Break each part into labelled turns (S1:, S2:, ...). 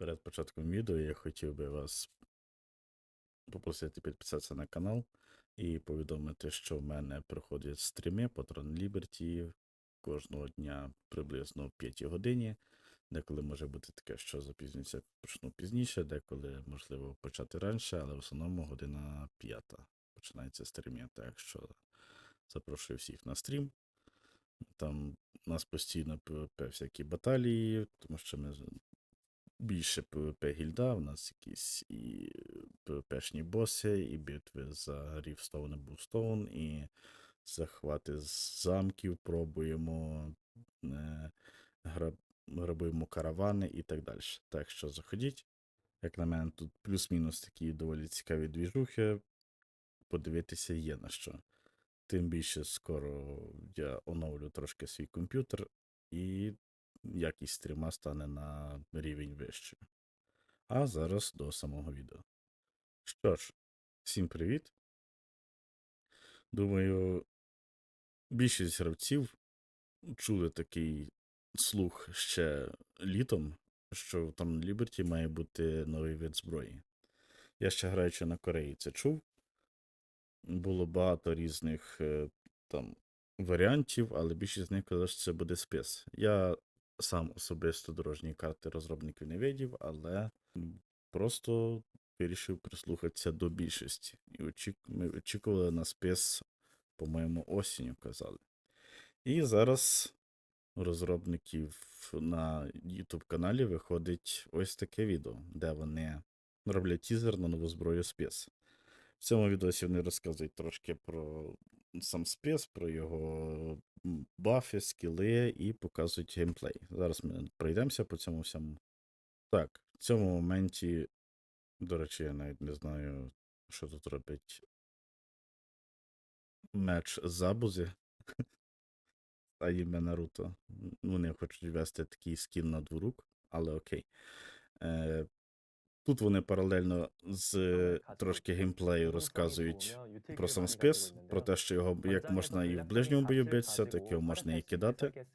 S1: Перед початком відео я хотів би вас попросити підписатися на канал і повідомити, що в мене проходять стріми по Patron Liberty кожного дня приблизно о 5 годині. Деколи може бути таке, що запізнюється, почну пізніше, деколи можливо почати раніше, але в основному година п'ята починається стрім. Так що запрошую всіх на стрім. Там у нас постійно всякі баталії, тому що ми більше ПВП гільда, у нас якісь і ПВПшні боси, і битви за Рівстоун і Бувстоун, і захвати замків пробуємо, е, граб, грабуємо каравани і так далі. Так що заходіть. Як на мене, тут плюс-мінус такі доволі цікаві двіжухи. Подивитися є на що. Тим більше скоро я оновлю трошки свій комп'ютер, і якість стріма стане на рівень вищою. А зараз до самого відео. Що ж, всім привіт. Думаю, більшість гравців чули такий слух ще літом, що там на Liberty має бути новий вид зброї. Я ще граючи на Кореї це чув. Було багато різних е, там варіантів, але більшість з них казали, що це буде спис. Я сам особисто дорожньої карти розробників не видів, але просто вирішив прислухатися до більшості. І очік... ми очікували на спис, по-моєму, осінню казали. І зараз розробників на YouTube каналі виходить ось таке відео, де вони роблять тізер на нову зброю спис. В цьому відосі вони розказують трошки про сам спец, про його бафи, скіли і показують геймплей. Зараз ми пройдемося по цьому всьому. Так, в цьому моменті, до речі, я навіть не знаю, що тут робить меч Забузи. А іме Наруто. Вони хочуть ввести такий скін на дворук, але окей. Е, Тут вони паралельно з трошки геймплею розказують про сам спис, про те, що його як можна і в ближньому бою битися, так його можна і кидати.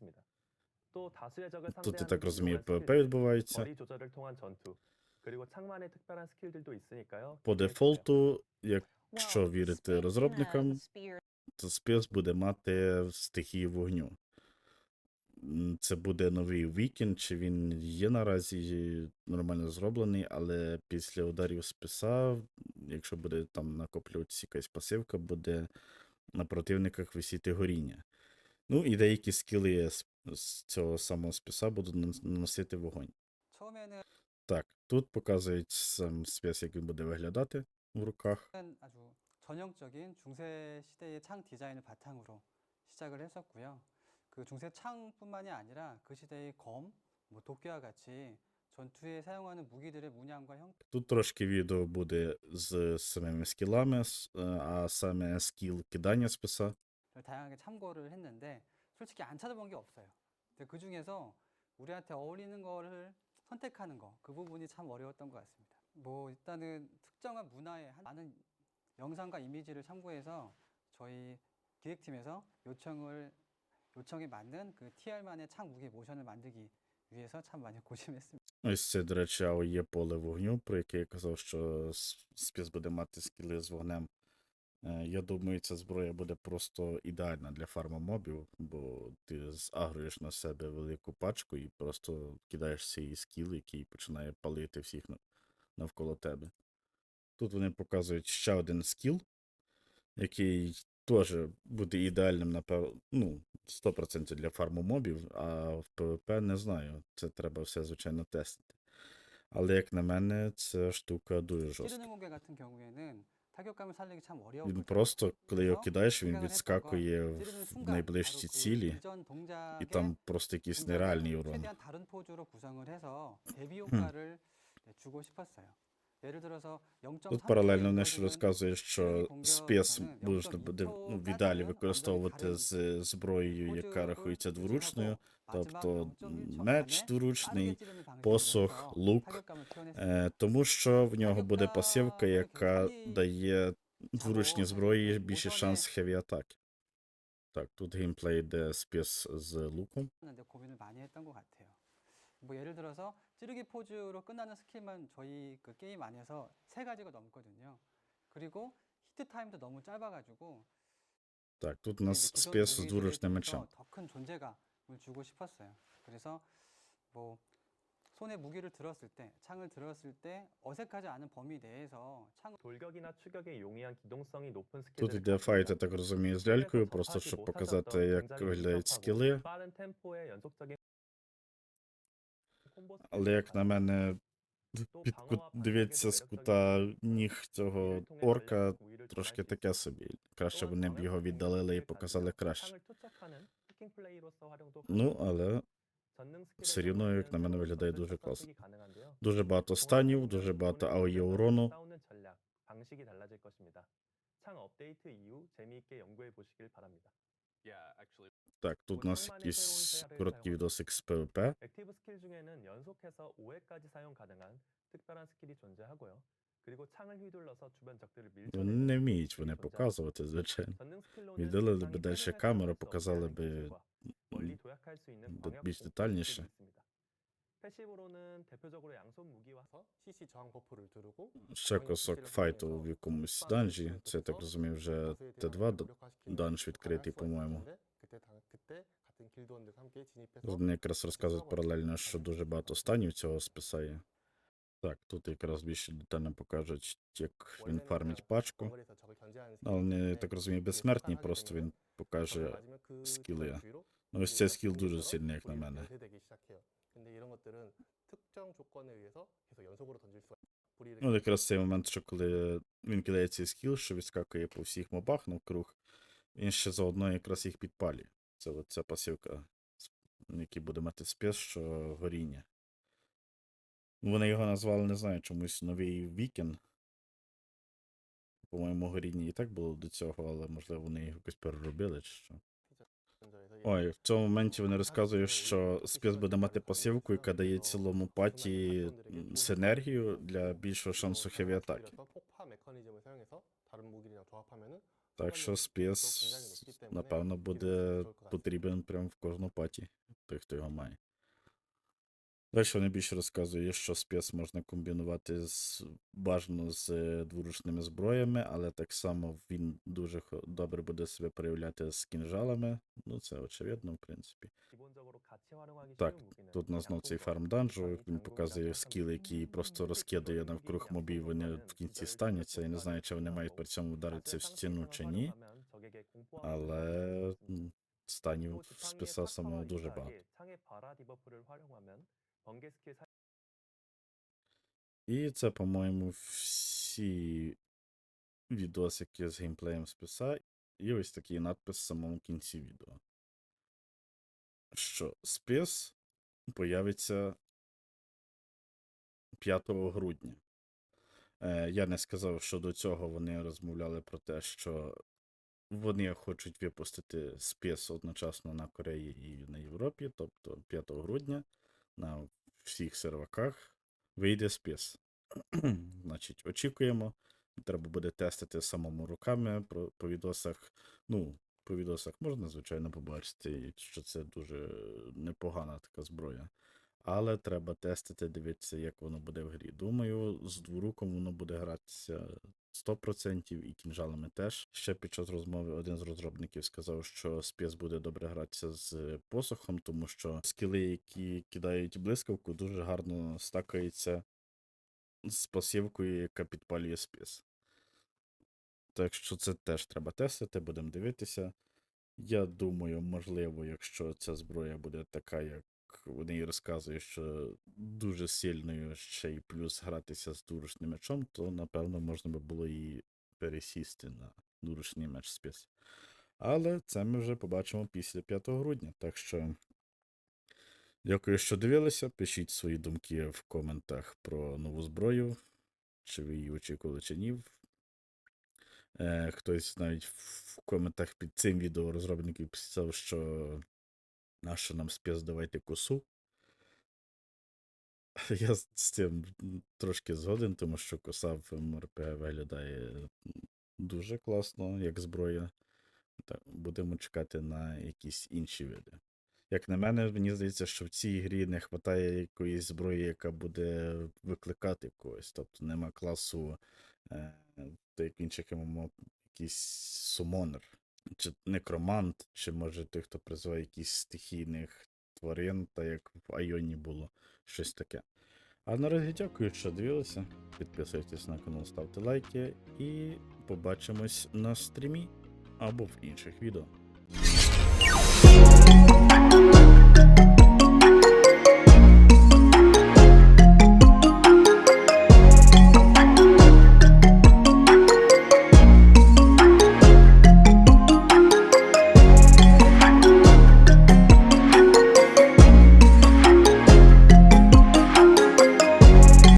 S2: Тут, я так розумію, ПВП відбувається.
S1: По дефолту, якщо вірити розробникам, то спис буде мати стихію вогню М, Це буде новий вікінд, чи він є наразі нормально зроблений, але після ударів списа, якщо буде там накоплюватися якась пасивка, буде на противниках висіти горіння. Ну і деякі скіли з, з цього самого списа будуть нанос- наносити вогонь.
S3: 처음에는
S1: Так, тут показують сам спис, як він буде виглядати в руках.
S3: 아주 전형적인 중세 시대의 창 디자인을 바탕으로 시작을 했었고요. 그 중세 창뿐만이 아니라 그 시대의 검, 뭐 도끼와 같이 전투에 사용하는 무기들의 문양과 형
S1: Тут трошки відео буде з самими скілами, с- е, а саме скіл кидання списа.
S3: 를 다양하게 참고를 했는데 솔직히 안 찾아본 게 없어요. 근데 그 중에서 우리한테 어울리는 거를 선택하는 거, 그 부분이 참 어려웠던 것 같습니다. 뭐 일단은 특정한 문화의 한- 많은 영상과 이미지를 참고해서 저희 기획팀에서 요청을 요청에 맞는 그 TR만의 창 무기 모션을 만들기 위해서 참 많이 고심했습니다.
S1: Ось це, до речі, є поле вогню, про яке я казав, що с- спис буде мати скіли з вогнем. Е, Я думаю, ця зброя буде просто ідеальна для фарма мобів, бо ти загруєш на себе велику пачку і просто кидаєш цей скіл, який починає палити всіх нав- навколо тебе. Тут вони показують ще один скіл, який Тоже буде ідеальним, напевно, ну, 100% для фарму мобів, а в PvP не знаю. Це треба все, звичайно, тестити. Але як на мене, ця штука дуже жорстка. Він просто, коли його кидаєш, він відскакує в найближчі цілі, і там просто якийсь нереальний урон. Тут паралельно вони ще розказує, що спец можна буде ну, ну віддалі використовувати з зброєю, яка рахується дворучною, тобто меч дворучний, посох, лук, е, тому що в нього буде пасівка, яка дає дворучній зброї більше шанс хеві атаки. Так, тут геймплей йде спец з луком.
S3: 하는데 고민을 많이 했던 것 같아요. 뭐 예를 들어서 찌르기 포즈로 끝나는 스킬만 저희 그 게임 안에서 세 가지가 넘거든요. 그리고 히트 타임도 너무 짧아가지고
S1: Так, тут у
S3: 이제
S1: нас
S3: 기존
S1: спец з
S3: 무기들에
S1: двуручним
S3: 비해서
S1: мечем.
S3: 더큰 존재감을 주고 싶었어요. 그래서 뭐 손에 무기를 들었을 때, 창을 들었을 때 어색하지 않은 범위 내에서 창을
S2: 돌격이나 추격에 용이한 기동성이 높은
S1: Тут
S2: 스킬들을
S1: іде
S2: 가지고
S1: файт, я
S2: 있고,
S1: так розумію, з
S2: 게임에서
S1: лялькою, просто
S2: 접하지
S1: щоб
S2: 못하셨던
S1: показати, як
S2: 굉장히
S1: виглядають
S2: 복잡하고
S1: скіли.
S2: 빠른 템포의 연속적인 콤보
S1: Але як на
S2: 스킬을
S1: мене,
S2: 또
S1: під
S2: 방어와
S1: кут,
S2: 반격에도
S1: дивитися з
S2: 매력적인
S1: кута ніг цього
S2: 스킬을 통해
S1: орка
S2: 전략적 우위를
S1: трошки
S2: 점할 수
S1: таке
S2: 있습니다.
S1: собі. Краще
S2: 또한
S1: вони б його
S2: 정확한
S1: віддалили і
S2: 공격을
S1: показали
S2: 가지고
S1: краще.
S2: 창을 투척하는 해킹 플레이로서 활용도
S1: Ну,
S2: 가능합니다.
S1: але
S2: 전능
S1: все
S2: 스킬의
S1: рівно, як
S2: 경우에는
S1: на мене,
S2: 새로운
S1: виглядає
S2: 전술적
S1: дуже класно.
S2: 선택이 가능한데요.
S1: Дуже багато станів, дуже багато АОЄ урону.
S2: 싸우는 전략, 방식이 달라질 것입니다. 창 업데이트 이후 재미있게 연구해 보시길 바랍니다.
S1: Так, тут у нас якийсь короткий відосик з ПВП.
S2: 액티브 스킬 중에는 연속해서 5회까지 사용 가능한 특별한 스킬이 존재하고요. 그리고 창을 휘둘러서 주변 적들을
S1: Вони
S2: 밀쳐내는
S1: не вміють
S2: 스킬이
S1: вони
S2: 존재합니다.
S1: показувати, звичайно.
S2: 전능 스킬로는
S1: віддалили
S2: 상이
S1: би далі
S2: 최선을
S1: камеру,
S2: 다할 수
S1: показали
S2: 없는
S1: би
S2: 기술과 멀리 도약할 수 있는
S1: 더
S2: 광역
S1: більш
S2: 공포
S1: детальніше.
S2: 스킬이 있습니다. 패시브로는 대표적으로 양손 무기와
S4: CC 저항 버프를 두르고
S1: Ще кусок файту в якомусь данжі. Це я так розумію, вже Т2 д- данж відкритий, по-моєму. Вони якраз розказують паралельно, що дуже багато станів цього списає. Так, тут якраз більше детально покажуть, як він фармить пачку. Але
S4: не
S1: так розумію, безсмертні, просто він покаже
S4: скіли.
S1: Ну, ось цей скіл дуже сильний, як на мене. Ну, якраз цей момент, що коли він кидає цей скіл, що відскакує по всіх мобах ну, навкруг, він ще заодно якраз їх підпалює. Це оця пасівка, який буде мати спец, що горіння. Вони його назвали, не знаю, чомусь новий вікін. По-моєму, горіння і так було до цього, але можливо вони його якось переробили чи що. Ой, в цьому моменті вони розказують, що спец буде мати пасівку, яка дає цілому паті синергію для більшого шансу хеві атаки. Так що спіс, напевно, буде потрібен прямо в кожну паті, той, хто його має. Далі вони більше розказує, що спец можна комбінувати з, бажано з е, дворучними зброями, але так само він дуже добре буде себе проявляти з кінжалами. Ну це очевидно, в принципі. Так, тут у нас знов цей фарм данжу, він показує скіл, який просто розкидає навкруг мобів, вони в кінці стануться. Я не знаю, чи вони мають при цьому вдаритися в стіну чи ні. Але станів списа самого дуже багато. І це, по-моєму, всі відосики з геймплеєм з. І ось такий надпис в самому кінці відео. Що спис появиться 5 грудня. Е, Я не сказав, що до цього вони розмовляли про те, що вони хочуть випустити спис одночасно на Кореї і на Європі, тобто 5 грудня на всіх серваках вийде спис. Значить, очікуємо. Треба буде тестити самому руками про, по відосах. Ну, по відосах можна, звичайно, побачити, що це дуже непогана така зброя. Але треба тестити, дивитися, як воно буде в грі. Думаю, з двуруком воно буде гратися 100% і кінжалами теж. Ще під час розмови один з розробників сказав, що спец буде добре гратися з посохом, тому що скіли, які кидають блискавку, дуже гарно стакаються з пасівкою, яка підпалює спец. Так що це теж треба тестити, будемо дивитися. Я думаю, можливо, якщо ця зброя буде така, як вони і розказують, що дуже сильною ще й плюс гратися з дуручним мечом, то напевно можна би було і пересісти на дуручний меч спец. Але це ми вже побачимо після 5 грудня. Так що дякую, що дивилися. Пишіть свої думки в коментах про нову зброю, чи ви її очікували, чи ні. Е, хтось навіть в коментах під цим відео розробників писав, що нащо нам спец давайте косу. Я з цим трошки згоден, тому що коса в МРП виглядає дуже класно, як зброя. Так, будемо чекати на якісь інші види. Як на мене, мені здається, що в цій грі не вистачає якоїсь зброї, яка буде викликати когось. Тобто нема класу, е, як інших ММО, якийсь сумонер, чи некромант, чи може той, хто призиває якісь стихійних тварин, та як в Айоні було щось таке. А наразі дякую, що дивилися. Підписуйтесь на канал, ставте лайки і побачимось на стрімі або в інших відео.